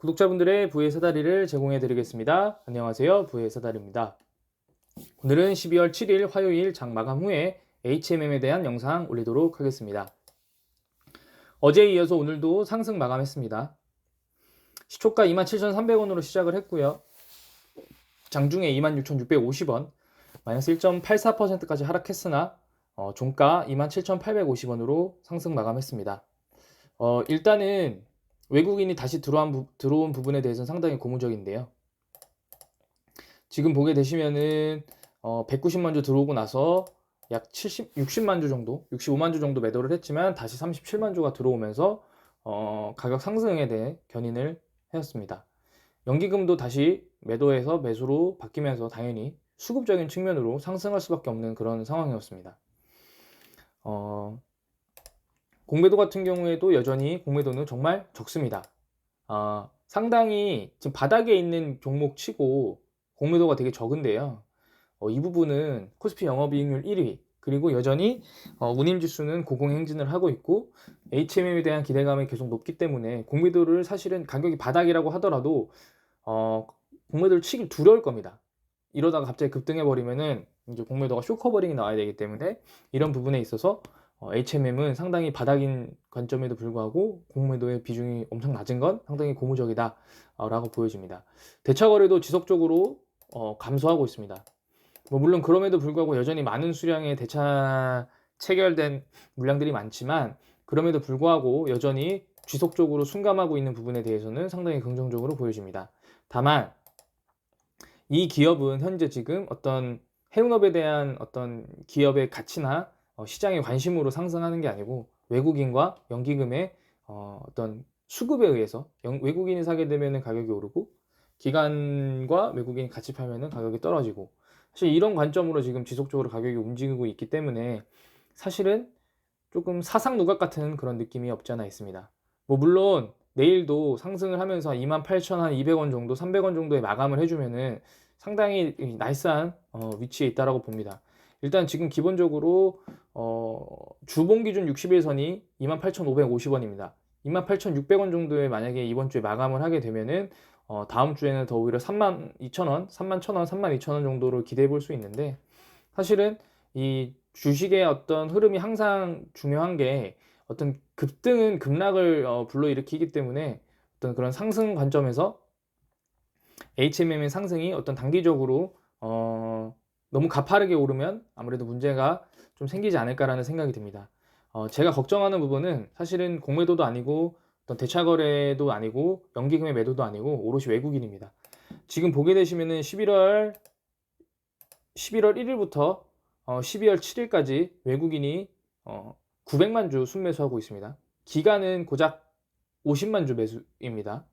구독자분들의 부의 사다리를 제공해 드리겠습니다. 안녕하세요. 부의 사다리입니다. 오늘은 12월 7일 화요일 장 마감 후에 HMM에 대한 영상 올리도록 하겠습니다. 어제에 이어서 오늘도 상승 마감했습니다. 시초가 27,300원으로 시작을 했고요. 장중에 26,650원, 마이너스 1.84%까지 하락했으나 어, 종가 27,850원으로 상승 마감했습니다. 어, 일단은 외국인이 다시 들어온, 부, 들어온 부분에 대해서는 상당히 고무적인데요. 지금 보게 되시면은 어, 190만 주 들어오고 나서 약 70, 60만 주 정도, 65만 주 정도 매도를 했지만 다시 37만 주가 들어오면서 어, 가격 상승에 대해 견인을 하였습니다. 연기금도 다시 매도에서 매수로 바뀌면서 당연히 수급적인 측면으로 상승할 수밖에 없는 그런 상황이었습니다. 어, 공매도 같은 경우에도 여전히 공매도는 정말 적습니다. 어, 상당히 지금 바닥에 있는 종목 치고 공매도가 되게 적은데요. 어, 이 부분은 코스피 영업이익률 1위, 그리고 여전히 어, 운임지수는 고공행진을 하고 있고 HMM에 대한 기대감이 계속 높기 때문에 공매도를 사실은 가격이 바닥이라고 하더라도 어, 공매도를 치기 두려울 겁니다. 이러다가 갑자기 급등해 버리면은 이제 공매도가 쇼커버링이 나와야 되기 때문에 이런 부분에 있어서 어, HMM은 상당히 바닥인 관점에도 불구하고 공매도의 비중이 엄청 낮은 건 상당히 고무적이다 어, 라고 보여집니다. 대차 거래도 지속적으로 어, 감소하고 있습니다. 뭐 물론 그럼에도 불구하고 여전히 많은 수량의 대차 체결된 물량들이 많지만 그럼에도 불구하고 여전히 지속적으로 순감하고 있는 부분에 대해서는 상당히 긍정적으로 보여집니다. 다만 이 기업은 현재 지금 어떤 해운업에 대한 어떤 기업의 가치나 어, 시장의 관심으로 상승하는 게 아니고 외국인과 연기금의 어, 어떤 수급에 의해서 영, 외국인이 사게 되면 가격이 오르고 기관과 외국인이 같이 팔면 가격이 떨어지고 사실 이런 관점으로 지금 지속적으로 가격이 움직이고 있기 때문에 사실은 조금 사상 누각 같은 그런 느낌이 없지 않아 있습니다. 뭐 물론 내일도 상승을 하면서 28,200원 정도, 300원 정도에 마감을 해주면은 상당히 나이스한 어, 위치에 있다라고 봅니다. 일단 지금 기본적으로 어, 주봉 기준 60일선이 28,550원입니다. 28,600원 정도에 만약에 이번 주에 마감을 하게 되면은 어, 다음 주에는 더 오히려 32,000원, 31,000원, 32,000원 정도를 기대해 볼 수 있는데 사실은 이 주식의 어떤 흐름이 항상 중요한 게 어떤 급등은 급락을 어, 불러일으키기 때문에 어떤 그런 상승 관점에서 HMM의 상승이 어떤 단기적으로 어, 너무 가파르게 오르면 아무래도 문제가 좀 생기지 않을까라는 생각이 듭니다. 어, 제가 걱정하는 부분은 사실은 공매도도 아니고 어떤 대차 거래도 아니고 연기금의 매도도 아니고 오롯이 외국인입니다. 지금 보게 되시면은 11월 11월 1일부터 어, 12월 7일까지 외국인이 어, 900만 주 순매수하고 있습니다. 기간은 고작 50만 주 매수입니다.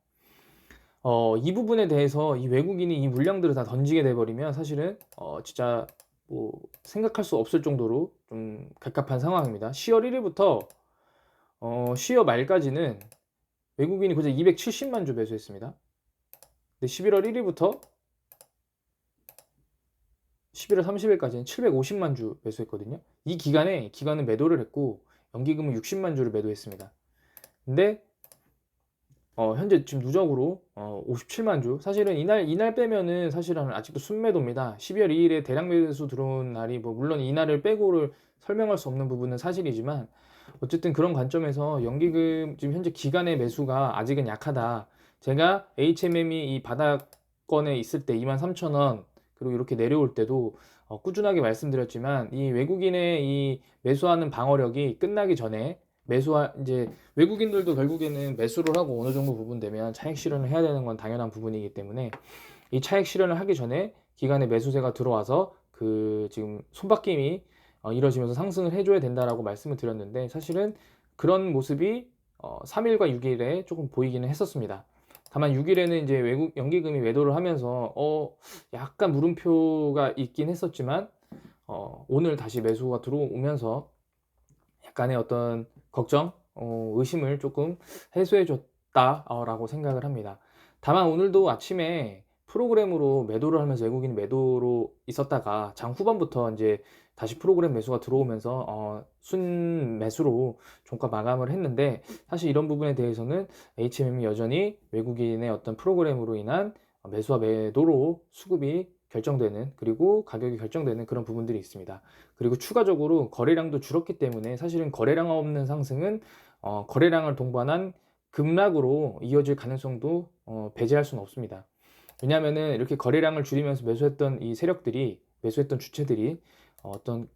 어, 이 부분에 대해서 이 외국인이 이 물량들을 다 던지게 돼버리면 사실은 어, 진짜 뭐 생각할 수 없을 정도로 좀 갑갑한 상황입니다. 10월 1일부터 어, 10월 말까지는 외국인이 고작 270만 주 매수했습니다. 근데 11월 1일부터 11월 30일까지는 750만 주 매수했거든요. 이 기간에 기간은 매도를 했고 연기금은 60만 주를 매도했습니다. 근데 어, 현재 지금 누적으로 어, 57만 주. 사실은 이날 이날 빼면은 사실은 아직도 순매도입니다. 12월 2일에 대량 매수 들어온 날이 뭐 물론 이날을 빼고를 설명할 수 없는 부분은 사실이지만 어쨌든 그런 관점에서 연기금 지금 현재 기간의 매수가 아직은 약하다. 제가 HMM이 이 바닥권에 있을 때 23,000원 그리고 이렇게 내려올 때도 어, 꾸준하게 말씀드렸지만 이 외국인의 이 매수하는 방어력이 끝나기 전에 매수하 이제 외국인들도 결국에는 매수를 하고 어느 정도 부분 되면 차익 실현을 해야 되는 건 당연한 부분이기 때문에 이 차익 실현을 하기 전에 기간에 매수세가 들어와서 그 지금 손바뀜이 어, 이뤄지면서 상승을 해줘야 된다라고 말씀을 드렸는데 사실은 그런 모습이 어, 3일과 6일에 조금 보이기는 했었습니다. 다만 6일에는 이제 외국 연기금이 매도를 하면서 어 약간 물음표가 있긴 했었지만 어, 오늘 다시 매수가 들어오면서 약간의 어떤 걱정, 어, 의심을 조금 해소해 줬다라고 생각을 합니다. 다만 오늘도 아침에 프로그램으로 매도를 하면서 외국인 매도로 있었다가 장 후반부터 이제 다시 프로그램 매수가 들어오면서 어, 순 매수로 종가 마감을 했는데 사실 이런 부분에 대해서는 HMM이 여전히 외국인의 어떤 프로그램으로 인한 매수와 매도로 수급이 결정되는 그리고 가격이 결정되는 그런 부분들이 있습니다. 그리고 추가적으로 거래량도 줄었기 때문에 사실은 거래량 없는 상승은 어, 거래량을 동반한 급락으로 이어질 가능성도 어, 배제할 수는 없습니다. 왜냐하면은 이렇게 거래량을 줄이면서 매수했던 이 세력들이 매수했던 주체들이 어, 어떤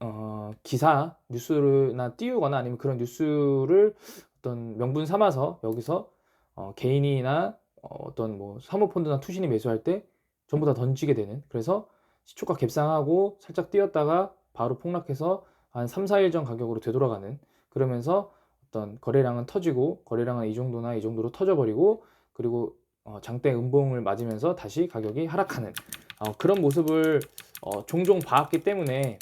어, 기사 뉴스나 띄우거나 아니면 그런 뉴스를 어떤 명분 삼아서 여기서 어, 개인이나 어, 어떤 뭐 사모펀드나 투신이 매수할 때 전부 다 던지게 되는. 그래서 시초가 갭상하고 살짝 뛰었다가 바로 폭락해서 한 3, 4일 전 가격으로 되돌아가는 그러면서 어떤 거래량은 터지고 거래량은 이 정도나 이 정도로 터져버리고 그리고 어, 장대 음봉을 맞으면서 다시 가격이 하락하는 어, 그런 모습을 어, 종종 봐왔기 때문에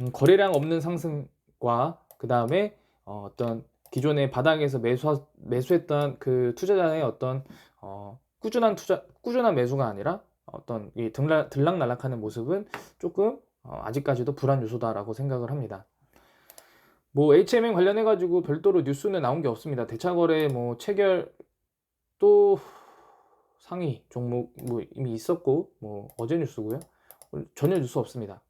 음, 거래량 없는 상승과 그 다음에 어, 어떤 기존의 바닥에서 매수 매수했던 그 투자자의 어떤 어, 꾸준한 투자 꾸준한 매수가 아니라 어떤 이 들락, 들락날락하는 모습은 조금 어, 아직까지도 불안 요소다라고 생각을 합니다. 뭐 HMM 관련해 가지고 별도로 뉴스는 나온 게 없습니다. 대차거래 뭐 체결 또 상위 종목 뭐 이미 있었고 뭐 어제 뉴스고요. 전혀 뉴스 없습니다.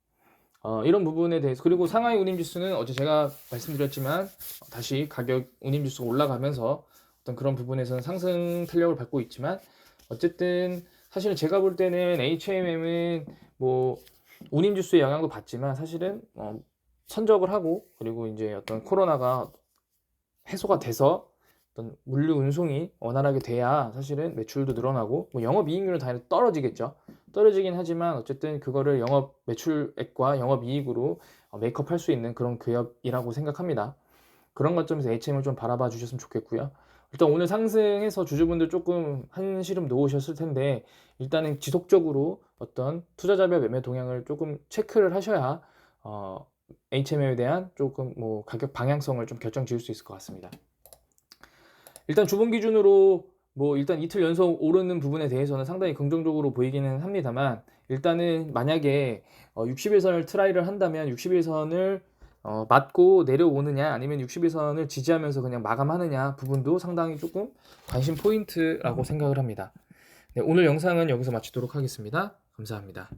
어, 이런 부분에 대해서 그리고 상하이 운임지수는 어제 제가 말씀드렸지만 다시 가격 운임지수가 올라가면서 어떤 그런 부분에서는 상승 탄력을 받고 있지만 어쨌든 사실은 제가 볼 때는 HMM은 뭐 운임지수의 영향도 받지만 사실은 어, 선적을 하고 그리고 이제 어떤 코로나가 해소가 돼서 어떤 물류 운송이 원활하게 돼야 사실은 매출도 늘어나고 뭐 영업 이익률은 당연히 떨어지겠죠. 떨어지긴 하지만 어쨌든 그거를 영업 매출액과 영업 이익으로 어, 메이크업 할 수 있는 그런 기업이라고 생각합니다. 그런 관점에서 HM을 좀 바라봐 주셨으면 좋겠고요. 일단 오늘 상승해서 주주분들 조금 한시름 놓으셨을 텐데 일단은 지속적으로 어떤 투자자별 매매 동향을 조금 체크를 하셔야 어, HM에 대한 조금 뭐 가격 방향성을 좀 결정 지을 수 있을 것 같습니다. 일단 주봉 기준으로 뭐 일단 이틀 연속 오르는 부분에 대해서는 상당히 긍정적으로 보이기는 합니다만 일단은 만약에 어 60일선을 트라이를 한다면 60일선을 어 맞고 내려오느냐 아니면 60일선을 지지하면서 그냥 마감하느냐 부분도 상당히 조금 관심 포인트라고 생각을 합니다. 네, 오늘 영상은 여기서 마치도록 하겠습니다. 감사합니다.